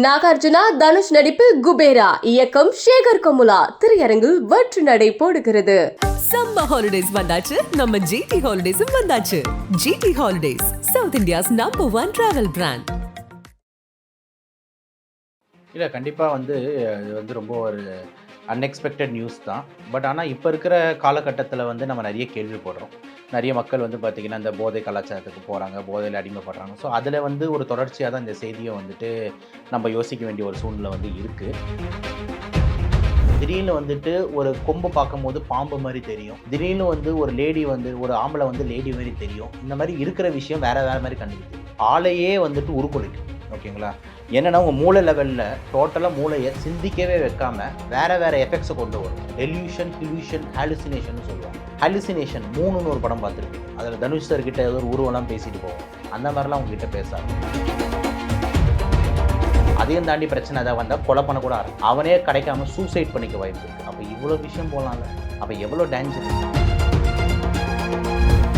நாகார்ஜுனா தனுஷ் நடிப்பில் குபேரா. இயக்கம் சேகர் கமுலா. திரையரங்கில் வெற்றி நடை போடுகிறது. சம்மர் ஹாலிடேஸ் வந்தாச்சு. நம்ம ஜிடி ஹாலிடேஸும் வந்தாச்சு. GT holidays South India's number one travel brand இல்லை கண்டிப்பாக வந்து இது வந்து ரொம்ப ஒரு அன்எக்ஸ்பெக்டட் நியூஸ் தான். பட் ஆனால் இப்போ இருக்கிற காலகட்டத்தில் வந்து நம்ம நிறைய கேள்விப்படுறோம் நிறைய மக்கள் வந்து பார்த்திங்கன்னா இந்த போதை கலாச்சாரத்துக்கு போகிறாங்க போதையில் அடிமைப்படுறாங்க. ஸோ அதில் வந்து ஒரு தொடர்ச்சியாக தான் இந்த செய்தியை வந்துட்டு நம்ம யோசிக்க வேண்டிய ஒரு சூழ்நிலை வந்து இருக்குது திடீர்னு வந்துட்டு ஒரு கொம்பு பார்க்கும்போது பாம்பு மாதிரி தெரியும். திடீர்னு வந்து ஒரு லேடி வந்து ஒரு ஆம்பளை வந்து லேடி மாதிரி தெரியும். இந்த மாதிரி இருக்கிற விஷயம் வேற வேற மாதிரி கண்டுபிடிக்கும். ஆளையே வந்துட்டு உருக்குலைக்கும். ஓகேங்களா? என்னென்னா உங்கள் மூளை லெவலில் டோட்டலாக மூளையை சிந்திக்கவே வைக்காமல் வேறு வேறு எஃபெக்ட்ஸை கொண்டு வரும். டெல்யூஷன் ஹிலூஷன் ஹாலுசினேஷன் சொல்லுவாங்க. ஹாலுசினேஷன் மூணுன்னு ஒரு படம் பார்த்துருப்பீங்க. அதில் தனுஷ் சார் கிட்ட ஏதோ ஒரு உருவெல்லாம் பேசிட்டு போவோம். அந்த மாதிரிலாம் உங்ககிட்ட பேசாது. அதையும் தாண்டி பிரச்சனை ஏதாவது வந்தால் கொலை பண்ண அவனே கிடைக்காம சூசைட் பண்ணிக்க வாய்ப்பு இருக்குது அப்போ இவ்வளோ விஷயம் போகலாம்ல அப்போ எவ்வளோ டேஞ்சர்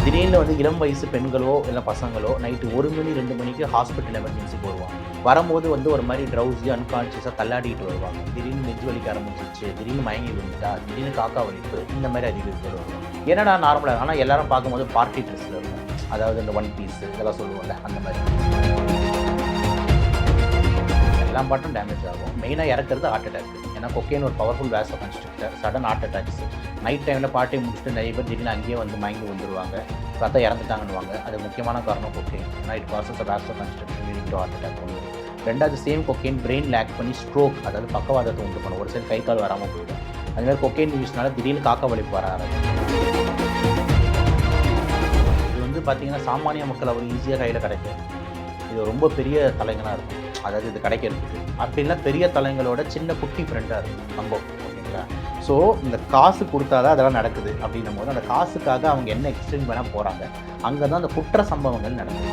திடீர்னு வந்து இளம் வயசு பெண்களோ இல்லை பசங்களோ நைட்டு ஒரு மணி ரெண்டு மணிக்கு ஹாஸ்பிட்டல் எமர்ஜென்சிக்கு வருவாங்க வரும்போது வந்து ஒரு மாதிரி ட்ரௌசி அன்கான்ஷியஸாக தள்ளாடிட்டு வருவாங்க. திடீர்னு நெஞ்சு வலிக்க ஆரம்பிச்சிச்சு திடீர்னு மயங்கி விழுந்துட்டா திடீர்னு காக்கா வலிப்பு இந்த மாதிரி அதிகரித்து வரும் என்னடா நார்மலாக ஆனால் எல்லாரும் பார்க்கும்போது பார்ட்டி ட்ரெஸ்ஸில் இருக்கும். அதாவது இந்த ஒன் பீஸ் இதெல்லாம் சொல்லுவோம்ல அந்த மாதிரி. எல்லா பாட்டும் டேமேஜ் ஆகும். மெயினாக இறக்குறது ஹார்ட் அட்டாக் ஏன்னா கொக்கைன் ஒரு powerful vasoconstrictor sudden heart attacks night டைமில் பார்ட்டி முடிச்சுட்டு நிறைய பேர் திடீர்னு அங்கேயே வந்து மயங்கி வந்துடுவாங்க பார்த்தா இறந்துட்டாங்கன்னுவாங்க. அது முக்கியமான காரணம் கொக்கைன் ஏன்னா it causes of constriction leading to heart attack ஒன்று ரெண்டாவது சேம் கொக்கைன் பிரெயின் லேக் பண்ணி ஸ்ட்ரோக் அதாவது பக்கவாதத்தை உண்டு பண்ணும். ஒரு சைடு கை கால் வராமல் போயிடும். அதுமாதிரி கொக்கைன் யூஸ்னால திடீர்னு காக்க வலிப்பு வர ஆரம்பிச்சு இது வந்து பார்த்தீங்கன்னா சாமானிய மக்கள் அவர் ஈஸியாக கையில் கிடைக்கும் இது ரொம்ப பெரிய தலைங்களாக இருக்கும். அதாவது இது கிடைக்கிறதுக்கு. அப்படின்னா பெரிய தலைங்களோட சின்ன குட்டி ஃப்ரெண்டாக இருக்கும். சம்பவம் ஸோ இந்த காசு கொடுத்தா தான் அதெல்லாம் நடக்குது அப்படின்னும் போது அந்த காசுக்காக அவங்க என்ன எக்ஸ்டெண்ட் பண்ண போகிறாங்க அங்கே தான் அந்த குற்ற சம்பவங்கள் நடக்குது.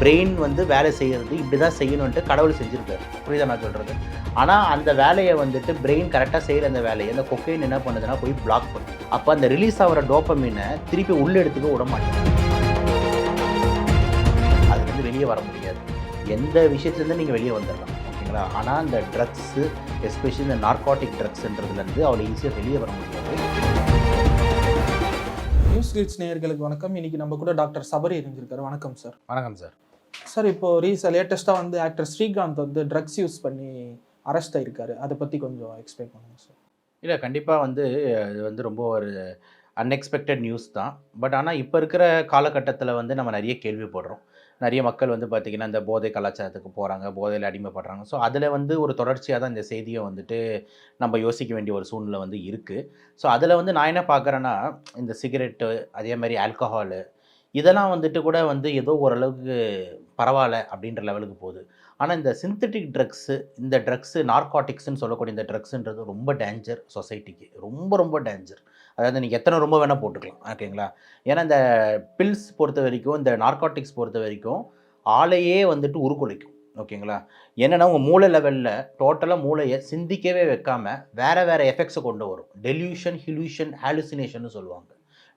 பிரெயின் வந்து வேலை செய்கிறது இப்படி தான் செய்யணுன்ட்டு கடவுள் செஞ்சுருக்காரு. புரியுதா நான் சொல்கிறது ஆனால் அந்த வேலையை வந்துட்டு பிரெயின் கரெக்டாக செய்கிற அந்த வேலையை அந்த கொக்கைன் என்ன பண்ணுதுன்னா போய் பிளாக் பண்ணுது அப்போ அந்த ரிலீஸ் ஆகிற டோப்பமீனை திருப்பி உள்ளே எடுத்துக்க விட மாட்டேங்குது. அதுலேருந்து வெளியே வர முடியாது. எந்த விஷயத்துலேருந்து நீங்கள் வெளியே வந்துடலாம் ஓகேங்களா? ஆனால் அந்த ட்ரக்ஸு எஸ்பெஷலி இந்த நார்காட்டிக் ட்ரக்ஸ்ன்றதுலேருந்து அவ்வளோ ஈஸியாக வெளியே வர முடியாது. நியூஸ் ரீச் நேயர்களுக்கு வணக்கம். இன்னைக்கு நம்ம கூட டாக்டர் சபரி இருந்திருக்காரு வணக்கம் சார் வணக்கம் சார் சார் இப்போ ரீச லேட்டஸ்ட்டாக வந்து ஆக்டர் ஸ்ரீகாந்த் வந்து ட்ரக்ஸ் யூஸ் பண்ணி அரெஸ்ட் ஆயிருக்காரு. அதை பற்றி கொஞ்சம் எக்ஸ்பிளைன் பண்ணுங்க சார் இல்லை கண்டிப்பாக வந்து இது வந்து ரொம்ப ஒரு அன்எக்ஸ்பெக்டட் நியூஸ் தான். பட் ஆனால் இப்போ இருக்கிற காலகட்டத்தில் வந்து நம்ம நிறைய கேள்விப்படுறோம். நிறைய மக்கள் வந்து பார்த்திங்கன்னா இந்த போதை கலாச்சாரத்துக்கு போகிறாங்க போதையில் அடிமைப்படுறாங்க. ஸோ அதில் வந்து ஒரு தொடர்ச்சியாக தான் இந்த செய்தியை வந்துட்டு நம்ம யோசிக்க வேண்டிய ஒரு சூழ்நிலை வந்து இருக்குது ஸோ அதில் வந்து நான் என்ன பார்க்குறேன்னா இந்த சிகரெட்டு அதே மாதிரி ஆல்கஹாலு இதெல்லாம் வந்துட்டு கூட வந்து ஏதோ ஓரளவுக்கு பரவாயில்ல அப்படின்ற லெவலுக்கு போகுது. ஆனால் இந்த சிந்தட்டிக் ட்ரக்ஸு இந்த ட்ரக்ஸு நார்காட்டிக்ஸ்னு சொல்லக்கூடிய இந்த ட்ரக்ஸுன்றது ரொம்ப டேஞ்சர் சொசைட்டிக்கு. ரொம்ப ரொம்ப டேஞ்சர். அதாவது நீங்கள் எத்தனை ரொம்ப வேணால் போட்டுக்கலாம் ஓகேங்களா? ஏன்னா இந்த பில்ஸ் பொறுத்த வரைக்கும் இந்த நார்காட்டிக்ஸ் பொறுத்த வரைக்கும் ஆளையே வந்துட்டு உருக்குலைக்கும் ஓகேங்களா? என்னென்னா உங்கள் மூளை லெவலில் டோட்டலாக மூளையை சிந்திக்கவே வைக்காமல் வேறு வேறு எஃபெக்ட்ஸை கொண்டு வரும். டெலியூஷன் ஹிலூஷன் ஹாலுசினேஷன் சொல்லுவாங்க.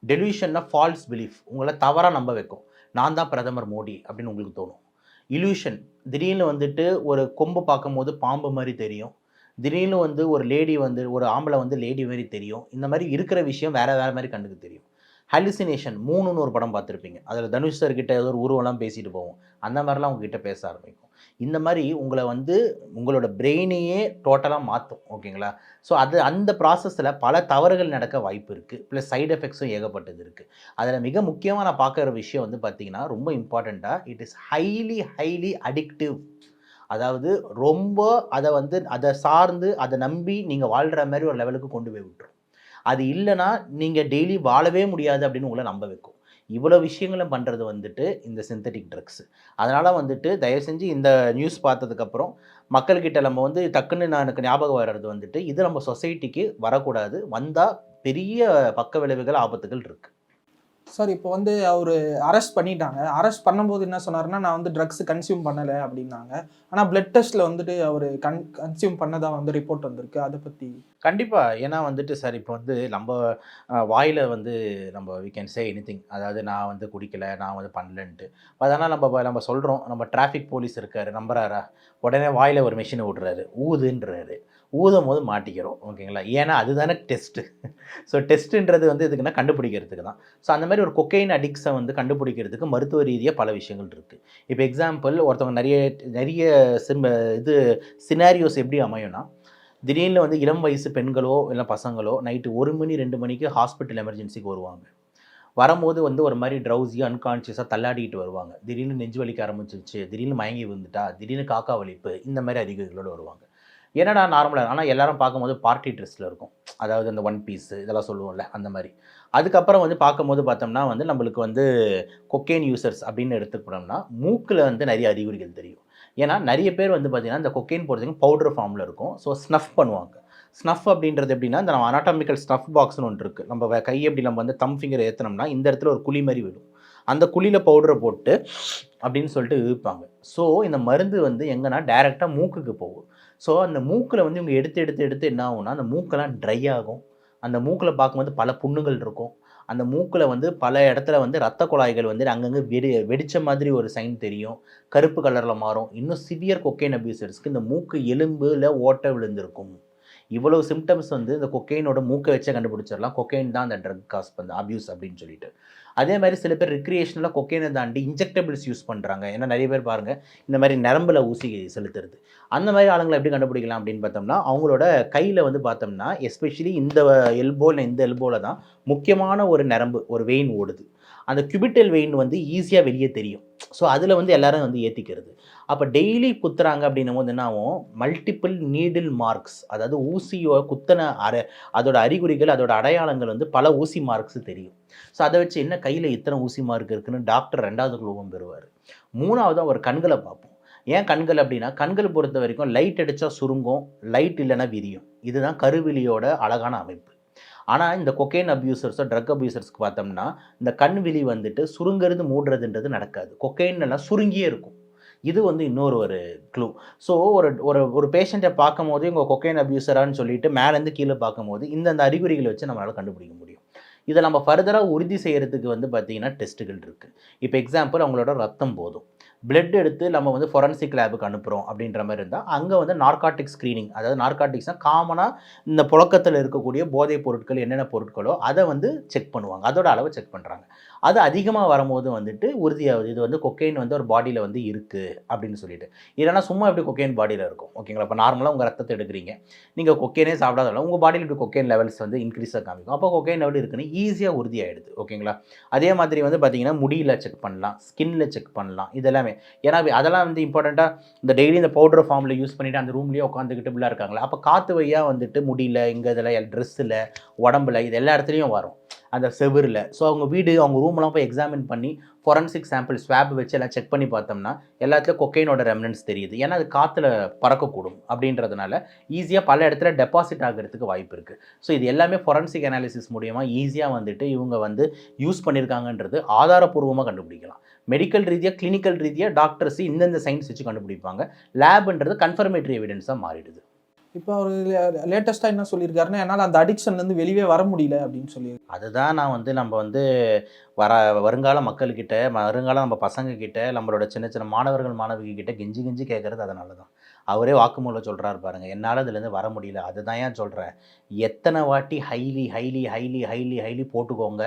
டெலியூஷன்னா ஃபால்ஸ் பிலீஃப் உங்களை தவறாக நம்ப வைக்கும். நான் தான் பிரதமர் மோடி அப்படின்னு உங்களுக்கு தோணும். இலூஷன் திடீர்னு வந்துட்டு ஒரு கொம்பு பார்க்கும்போது பாம்பு மாதிரி தெரியும். திடீர்னு வந்து ஒரு லேடி வந்து ஒரு ஆம்பளை வந்து லேடி மாதிரி தெரியும். இந்த மாதிரி இருக்கிற விஷயம் வேற வேற மாதிரி கண்ணுக்கு தெரியும். ஹலுசினேஷன் மூணுன்னு ஒரு படம் பார்த்துருப்பீங்க. அதில் தனுஷ் சார் கிட்ட ஏதோ ஒரு உருவெல்லாம் பேசிட்டு போவோம். அந்த மாதிரிலாம் உங்ககிட்ட பேச ஆரம்பிக்கும். இந்த மாதிரி உங்களை வந்து உங்களோட பிரெயினையே டோட்டலாக மாற்றும் ஓகேங்களா? ஸோ அது அந்த ப்ராசஸில் பல தவறுகள் நடக்க வாய்ப்பு இருக்குது ப்ளஸ் சைடு எஃபெக்ட்ஸும் ஏகப்பட்டது இருக்குது அதில் மிக முக்கியமாக நான் பார்க்குற விஷயம் வந்து பார்த்திங்கன்னா ரொம்ப இம்பார்ட்டண்ட்டாக it is highly highly addictive அதாவது ரொம்ப அதை வந்து அதை சார்ந்து அதை நம்பி நீங்கள் வாழ்கிற மாதிரி ஒரு லெவலுக்கு கொண்டு போய் விட்டுரும். அது இல்லைன்னா நீங்கள் டெய்லி வாழவே முடியாது அப்படின்னு உங்களை நம்ப வைக்கும். இவ்வளோ விஷயங்களும் பண்ணுறது வந்துட்டு இந்த சிந்தட்டிக் ட்ரக்ஸ் அதனால் வந்துட்டு தயவு செஞ்சு இந்த நியூஸ் பார்த்ததுக்கப்புறம் மக்கள்கிட்ட நம்ம வந்து டக்குன்னு நான் எனக்கு ஞாபகம் வர்றது வந்துட்டு இது நம்ம சொசைட்டிக்கு வரக்கூடாது. வந்தால் பெரிய பக்க விளைவுகள் ஆபத்துகள் இருக்குது சார் இப்போ வந்து அவர் அரெஸ்ட் பண்ணிட்டாங்க. அரெஸ்ட் பண்ணும்போது என்ன சொன்னாருன்னா நான் வந்து ட்ரக்ஸ் கன்சியூம் பண்ணலை அப்படின்னாங்க. ஆனால் பிளட் டெஸ்ட்டில் வந்துட்டு அவர் கன் கன்சியூம் பண்ணதாக வந்து ரிப்போர்ட் வந்திருக்கு. அதை பற்றி கண்டிப்பாக ஏன்னா வந்துட்டு சார் இப்போ வந்து நம்ம வாயில் வந்து நம்ம வி கேன் சே எனிதிங் அதாவது நான் வந்து குடிக்கல நான் வந்து பண்ணலன்ட்டு. அதனால் நம்ம நம்ம சொல்கிறோம் நம்ம டிராஃபிக் போலீஸ் இருக்காரு நம்புறாரா? உடனே வாயில் ஒரு மிஷினை விட்றாரு ஊதுன்றாரு. ஊதும் போது மாட்டிக்கிறோம் ஓகேங்களா? ஏன்னா அதுதானே டெஸ்ட்டு. ஸோ டெஸ்ட்டுன்றது வந்து எதுக்குன்னா கண்டுபிடிக்கிறதுக்கு தான். ஸோ அந்த மாதிரி ஒரு கொக்கைன் அடிக்ஸை வந்து கண்டுபிடிக்கிறதுக்கு மருத்துவ ரீதியாக பல விஷயங்கள் இருக்குது இப்போ எக்ஸாம்பிள் ஒருத்தவங்க நிறைய நிறைய சிம்ப இது சினாரியோஸ் எப்படி அமையும்னா திடீர்னு வந்து இளம் வயசு பெண்களோ இல்லை பசங்களோ நைட்டு ஒரு மணி ரெண்டு மணிக்கு ஹாஸ்பிட்டல் எமர்ஜென்சிக்கு வருவாங்க. வரும்போது வந்து ஒரு மாதிரி ட்ரௌசியாக அன்கான்ஷியஸாக தள்ளாடிட்டு வருவாங்க. திடீர்னு நெஞ்சு வலிக்க ஆரம்பிச்சிருச்சு திடீர்னு மயங்கி விழுந்துட்டா திடீர்னு காக்கா வலிப்பு இந்த மாதிரி அறிகுறிகளோடு வருவாங்க. என்னடா நார்மலாக ஆனால் எல்லாரும் பார்க்கும்போது பார்ட்டி ட்ரெஸ்ஸில் இருக்கும். அதாவது அந்த ஒன் பீஸு இதெல்லாம் சொல்லுவோம்ல அந்த மாதிரி. அதுக்கப்புறம் வந்து பார்க்கும்போது பார்த்தோம்னா வந்து நம்மளுக்கு வந்து கொக்கேன் யூசர்ஸ் அப்படின்னு எடுத்துக்கிட்டோம்னா மூக்கில் வந்து நிறைய அறிகுறிகள் தெரியும். ஏன்னா நிறைய பேர் வந்து பார்த்திங்கன்னா இந்த கொக்கேன் போடுறதுக்கு பவுடர் ஃபார்மில் இருக்கும். ஸோ ஸ்னஃப் பண்ணுவாங்க. ஸ்னஃப் அப்படின்றது எப்படின்னா இந்த நம்ம அனாட்டாமிக்கல் ஸ்னஃப் பாக்ஸ்னு ஒன்று இருக்குது நம்ம கை எப்படி நம்ம வந்து தம் ஃபிங்கர் ஏற்றினோம்னா இந்த இடத்துல ஒரு குழி மாதிரி விடும் அந்த குழியில் பவுடரை போட்டு அப்படின்னு சொல்லிட்டு இழுப்பாங்க. ஸோ இந்த மருந்து வந்து எங்கன்னா டைரெக்டாக மூக்குக்கு போகும். ஸோ அந்த மூக்கில் வந்து இவங்க எடுத்து எடுத்து எடுத்து என்ன ஆகும்னா அந்த மூக்கெல்லாம் ட்ரை ஆகும். அந்த மூக்கில் பார்க்கும்போது பல புண்ணுகள் இருக்கும். அந்த மூக்கில் வந்து பல இடத்துல வந்து ரத்த குழாய்கள் வந்து அங்கங்கே வெடி வெடித்த மாதிரி ஒரு சைன் தெரியும். கருப்பு கலரில் மாறும். இன்னும் சிவியர் கொக்கைன் அபியூசர்ஸ்க்கு இந்த மூக்கு எலும்பில் ஓட்டை விழுந்திருக்கும். இவ்வளவு சிம்டம்ஸ் வந்து இந்த கொக்கைனோட மூக்கை வச்சே கண்டுபிடிச்சிடலாம். கொக்கைன் தான் அந்த ட்ரக் காஸ் பண்ண அபியூஸ் அப்படின்னு சொல்லிட்டு. அதே மாதிரி சில பேர் ரிக்ரியேஷனலாக கொக்கைனை தாண்டி இன்ஜெக்டபிள்ஸ் யூஸ் பண்ணுறாங்க ஏன்னா நிறைய பேர் பாருங்கள் இந்த மாதிரி நரம்பில் ஊசி செலுத்துறது. அந்த மாதிரி ஆளுங்களை எப்படி கண்டுபிடிக்கலாம் அப்படின்னு பார்த்தோம்னா அவங்களோட கையில் வந்து பார்த்தோம்னா எஸ்பெஷலி இந்த எல்போவில் இந்த எல்போவில் தான் முக்கியமான ஒரு நரம்பு ஒரு வெயின் ஓடுது. அந்த கியூபிட்டல் வெயின் வந்து ஈஸியாக வெளியே தெரியும். ஸோ அதில் வந்து எல்லாரும் வந்து ஏற்றிக்கிறது அப்போ டெய்லி குத்துறாங்க அப்படின்னும் போது என்ன ஆகும் மல்டிபிள் நீடில் மார்க்ஸ் அதாவது ஊசியோ குத்தன அற அதோட அறிகுறிகள் அதோட அடையாளங்கள் வந்து பல ஊசி மார்க்ஸ் தெரியும். ஸோ அதை வச்சு என்ன கையில் இத்தனை ஊசி மார்க் இருக்குன்னு டாக்டர் ரெண்டாவது குழுவும் பெறுவார். மூணாவது அவர் கண்களை பார்ப்போம். ஏன் கண்கள் அப்படின்னா கண்கள் பொறுத்த வரைக்கும் லைட் அடித்தா சுருங்கும் லைட் இல்லைன்னா விரியும். இதுதான் கருவிலியோட அழகான அமைப்பு. ஆனால் இந்த கொக்கைன் அப்யூசர்ஸோ ட்ரக் அப்யூசர்ஸ்க்கு பார்த்தோம்னா இந்த கண் விழி வந்துட்டு சுருங்கிறது மூடுறதுன்றது நடக்காது. கொக்கைன்னெல்லாம் சுருங்கியே இருக்கும். இது வந்து இன்னொரு ஒரு க்ளூ ஸோ ஒரு ஒரு ஒரு பேஷண்ட்டை பார்க்கும் போது இவங்க கொக்கைன் அப்யூசரான்னு சொல்லிட்டு மேலேருந்து கீழே பார்க்கும்போது இந்தந்த அறிகுறிகளை வச்சு நம்மளால் கண்டுபிடிக்க முடியும். இதை நம்ம ஃபர்தராக உறுதி செய்கிறதுக்கு வந்து பார்த்திங்கன்னா டெஸ்ட்டுகள் இருக்குது இப்போ எக்ஸாம்பிள் அவங்களோட ரத்தம் போதும். பிளட் எடுத்து நம்ம வந்து ஃபொரன்சிக் லேபுக்கு அனுப்புகிறோம் அப்படின்ற மாதிரி இருந்தால் அங்கே வந்து நார்காட்டிக் ஸ்க்ரீனிங் அதாவது நார்காட்டிக்ஸ்னால் காமனாக இந்த புழக்கத்தில் இருக்கக்கூடிய போதைப் பொருட்கள் என்னென்ன பொருட்களோ அதை வந்து செக் பண்ணுவாங்க. அதோட அளவை செக் பண்ணுறாங்க அது அதிகமாக வரும்போது வந்துட்டு உறுதியாகுது. இது வந்து கொக்கைன் வந்து ஒரு பாடியில் வந்து இருக்குது அப்படின்னு சொல்லிட்டு. இல்லைன்னா சும்மா எப்படி கொக்கைன் பாடியில் இருக்கும்? ஓகேங்களா? இப்போ நார்மலாக உங்கள் ரத்தத்தை எடுக்கிறீங்க. நீங்கள் கொக்கைனே சாப்பிடாதாலும் உங்கள் பாடியில் இப்படி கொக்கைன் லெவல்ஸ் வந்து இன்க்ரீஸாக காமிக்கும். அப்போ கொக்கைன் லெவல் இருக்குன்னு ஈஸியாக உறுதியாயிடுது ஓகேங்களா? அதே மாதிரி வந்து பார்த்தீங்கன்னா முடியில் செக் பண்ணலாம். ஸ்கின்ல செக் பண்ணலாம். இதெல்லாமே. ஏன்னா அதெல்லாம் வந்து இம்பார்ட்டண்ட்டாக இந்த டெய்லி இந்த பவுடர் ஃபார்மில் யூஸ் பண்ணிவிட்டு அந்த ரூம்லேயே உட்காந்துக்கிட்டு இப்படிலாம் இருக்காங்களா. அப்போ காற்று வழியாக வந்துட்டு முடியல இங்கே இதில் ட்ரெஸ்ஸில் உடம்புல இது எல்லா இடத்துலையும் வரும். அந்த செவுரில். ஸோ அவங்க வீடு அவங்க ரூம்லாம் போய் எக்ஸாமின் பண்ணி ஃபொரன்சிக் சாம்பிள் ஸ்வாப் வச்சு எல்லாம் செக் பண்ணி பார்த்தோம்னா எல்லாத்துலேயும் கொக்கைனோட ரெமனன்ஸ் தெரியுது. ஏன்னா அது காற்றுல பறக்கக்கூடும் அப்படின்றதுனால ஈஸியாக பல இடத்துல டெபாசிட் ஆகிறதுக்கு வாய்ப்பு இருக்குது ஸோ இது எல்லாமே ஃபொரன்சிக் அனாலிசிஸ் மூலியமாக ஈஸியாக வந்துட்டு இவங்க வந்து யூஸ் பண்ணியிருக்காங்கன்றது ஆதாரப்பூர்வமாக கண்டுபிடிக்கலாம். மெடிக்கல் ரீதியாக கிளினிக்கல் ரீதியாக டாக்டர்ஸ் இந்தந்த சயின்ஸ் வச்சு கண்டுபிடிப்பாங்க. லேப்ன்றது கன்ஃபர்மேட்டரி எவிடன்ஸாக மாறிடுது. இப்போ அவர் லேட்டஸ்ட்டாக என்ன சொல்லியிருக்காருன்னா என்னால் அந்த அடிக்ஷன்லேருந்து வெளியே வர முடியல அப்படின்னு சொல்லி அதுதான் நான் வந்து நம்ம வந்து வர வருங்கால மக்கள்கிட்ட வருங்கால நம்ம பசங்கக்கிட்ட நம்மளோட சின்ன சின்ன மாணவர்கள் மாணவிகிட்ட கெஞ்சி கெஞ்சி கேட்குறது அதனால தான் அவரே வாக்குமூலம் சொல்கிறாரு பாருங்கள் என்னால் இதுலேருந்து வர முடியல. அதுதான் ஏன் சொல்கிறேன் எத்தனை வாட்டி highly highly highly highly highly போட்டுக்கோங்க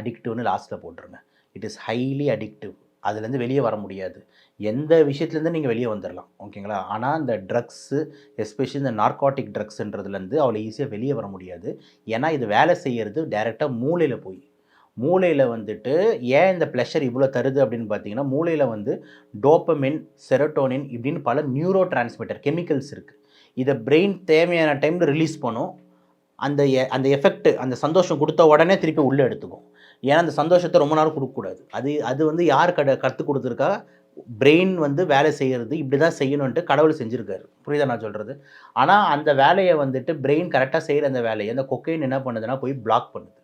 அடிக்டிவ்னு லாஸ்ட்டில் போட்டுருங்க. இட் இஸ் ஹைலி அடிக்டிவ் அதுலேருந்து வெளியே வர முடியாது. எந்த விஷயத்துலேருந்து நீங்கள் வெளியே வந்துடலாம் ஓகேங்களா? ஆனால் இந்த ட்ரக்ஸு எஸ்பெஷலி இந்த நார்காட்டிக் ட்ரக்ஸுன்றதுலேருந்து அவ்வளோ ஈஸியாக வெளியே வர முடியாது. ஏன்னா இது வேலை செய்கிறது டைரெக்டாக மூளையில் போய். மூளையில் வந்துட்டு ஏன் இந்த ப்ளஷர் இவ்வளோ தருது அப்படின்னு பார்த்தீங்கன்னா மூளையில் வந்து டோப்பமின் செரோட்டோனின் இப்படின்னு பல நியூரோ டிரான்ஸ்மிட்டர் கெமிக்கல்ஸ் இருக்குது இதை பிரெயின் தேவையான டைமில் ரிலீஸ் பண்ணும். அந்த எ- அந்த எஃபெக்ட் அந்த சந்தோஷம் கொடுத்த உடனே திருப்பி உள்ளே எடுத்துக்கும். ஏன்னா அந்த சந்தோஷத்தை ரொம்ப நாள் கொடுக்கக்கூடாது. அது அது வந்து யார் கட கற்றுக் கொடுத்துருக்கா? பிரெயின் வந்து வேலை செய்கிறது இப்படி தான் செய்யணுன்ட்டு கடவுள் செஞ்சுருக்காரு. புரியுதா நான் சொல்கிறது ஆனால் அந்த வேலையை வந்துட்டு பிரெயின் கரெக்டாக செய்கிற அந்த வேலையை அந்த கொக்கைன் என்ன பண்ணுதுன்னா போய் பிளாக் பண்ணுது.